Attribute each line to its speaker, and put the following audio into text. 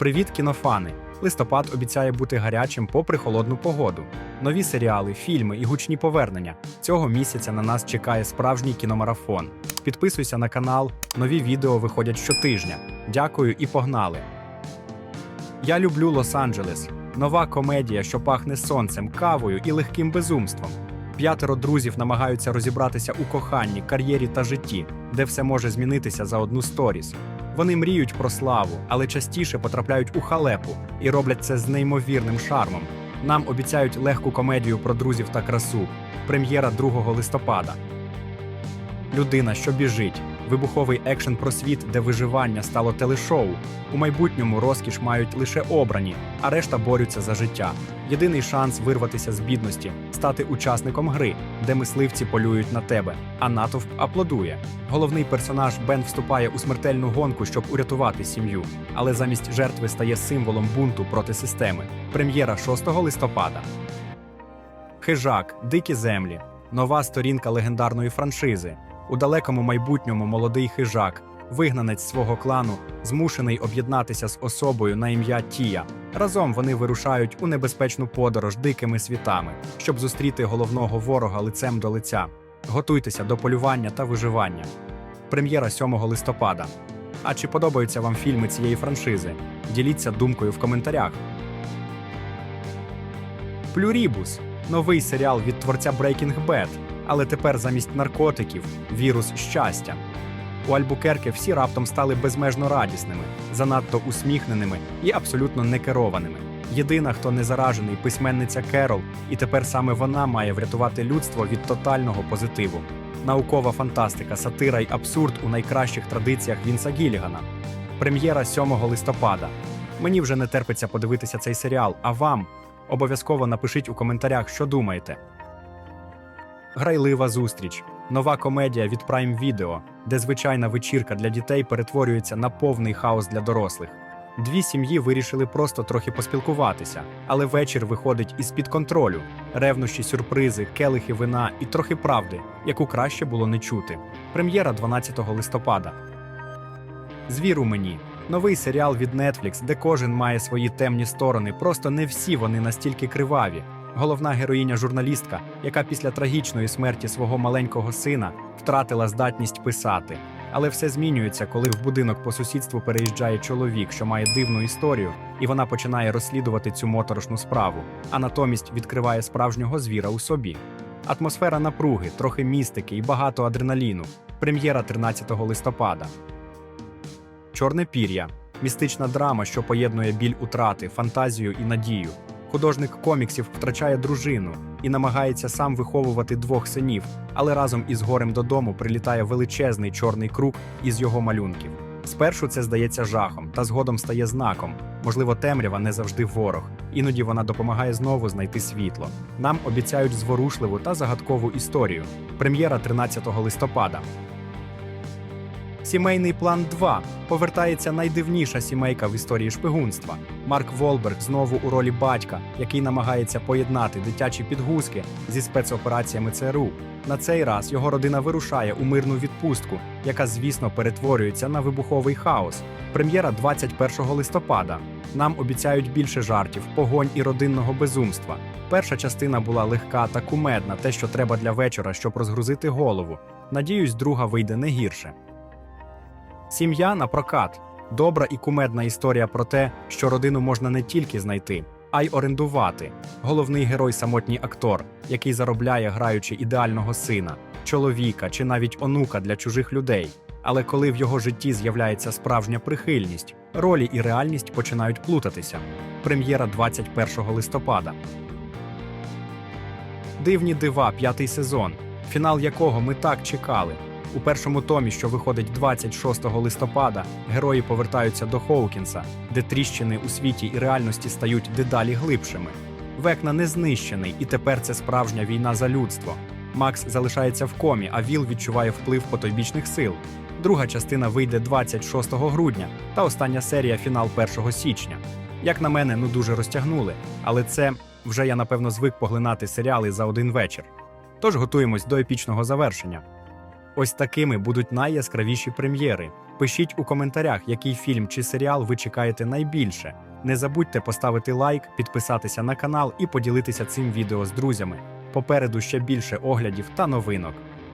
Speaker 1: Привіт, кінофани! Листопад обіцяє бути гарячим попри холодну погоду. Нові серіали, фільми і гучні повернення. Цього місяця на нас чекає справжній кіномарафон. Підписуйся на канал, нові відео виходять щотижня. Дякую і погнали! Я люблю Лос-Анджелес. Нова комедія, що пахне сонцем, кавою і легким безумством. П'ятеро друзів намагаються розібратися у коханні, кар'єрі та житті, де все може змінитися за одну сторіс. Вони мріють про славу, але частіше потрапляють у халепу і роблять це з неймовірним шармом. Нам обіцяють легку комедію про друзів та красу. Прем'єра 2 листопада. Людина, що біжить. Вибуховий екшен про світ, де виживання стало телешоу. У майбутньому розкіш мають лише обрані, а решта борються за життя. Єдиний шанс вирватися з бідності стати учасником гри, де мисливці полюють на тебе, а натовп аплодує. Головний персонаж Бен вступає у смертельну гонку, щоб урятувати сім'ю, але замість жертви стає символом бунту проти системи. Прем'єра 6 листопада. Хижак, дикі землі, нова сторінка легендарної франшизи. У далекому майбутньому молодий хижак, вигнанець свого клану, змушений об'єднатися з особою на ім'я Тія. Разом вони вирушають у небезпечну подорож дикими світами, щоб зустріти головного ворога лицем до лиця. Готуйтеся до полювання та виживання. Прем'єра 7 листопада. А чи подобаються вам фільми цієї франшизи? Діліться думкою в коментарях. Плюрібус новий серіал від творця Breaking Bad, але тепер замість наркотиків вірус щастя. У Альбукерке всі раптом стали безмежно радісними, занадто усміхненими і абсолютно некерованими. Єдина, хто не заражений, письменниця Керол, і тепер саме вона має врятувати людство від тотального позитиву. Наукова фантастика, сатира й абсурд у найкращих традиціях Вінса Гілігана. Прем'єра 7 листопада. Мені вже не терпиться подивитися цей серіал, а вам обов'язково напишіть у коментарях, що думаєте. Грайлива зустріч. Нова комедія від Prime Video, де звичайна вечірка для дітей перетворюється на повний хаос для дорослих. Дві сім'ї вирішили просто трохи поспілкуватися, але вечір виходить із-під контролю: ревнощі, сюрпризи, келихи вина і трохи правди, яку краще було не чути. Прем'єра 12 листопада. Звір у мені. Новий серіал від Netflix, де кожен має свої темні сторони, просто не всі вони настільки криваві. Головна героїня журналістка, яка після трагічної смерті свого маленького сина втратила здатність писати. Але все змінюється, коли в будинок по сусідству переїжджає чоловік, що має дивну історію, і вона починає розслідувати цю моторошну справу, а натомість відкриває справжнього звіра у собі. Атмосфера напруги, трохи містики і багато адреналіну. Прем'єра 13 листопада. Чорне пір'я містична драма, що поєднує біль утрати, фантазію і надію. Художник коміксів втрачає дружину і намагається сам виховувати двох синів, але разом із горем додому прилітає величезний чорний круг із його малюнків. Спершу це здається жахом, та згодом стає знаком. Можливо, темрява не завжди ворог. Іноді вона допомагає знову знайти світло. Нам обіцяють зворушливу та загадкову історію. Прем'єра 13 листопада. Сімейний план 2 повертається найдивніша сімейка в історії шпигунства. Марк Волберг знову у ролі батька, який намагається поєднати дитячі підгузки зі спецопераціями ЦРУ. На цей раз його родина вирушає у мирну відпустку, яка, звісно, перетворюється на вибуховий хаос. Прем'єра 21 листопада. Нам обіцяють більше жартів, погонь і родинного безумства. Перша частина була легка та кумедна, те, що треба для вечора, щоб розгрузити голову. Надіюсь, друга вийде не гірше. Сім'я на прокат добра і кумедна історія про те, що родину можна не тільки знайти, а й орендувати. Головний герой самотній актор, який заробляє, граючи ідеального сина, чоловіка чи навіть онука для чужих людей. Але коли в його житті з'являється справжня прихильність, ролі і реальність починають плутатися. Прем'єра 21 листопада. Дивні дива, п'ятий сезон, фінал якого ми так чекали. У першому томі, що виходить 26 листопада, герої повертаються до Хоукінса, де тріщини у світі і реальності стають дедалі глибшими. Векна не знищений, і тепер це справжня війна за людство. Макс залишається в комі, а Віл відчуває вплив потойбічних сил. Друга частина вийде 26 грудня, та остання серія фінал 1 січня. Як на мене, ну дуже розтягнули, але це вже я напевно звик поглинати серіали за один вечір. Тож готуємось до епічного завершення. Ось такими будуть найяскравіші прем'єри. Пишіть у коментарях, який фільм чи серіал ви чекаєте найбільше. Не забудьте поставити лайк, підписатися на канал і поділитися цим відео з друзями. Попереду ще більше оглядів та новинок.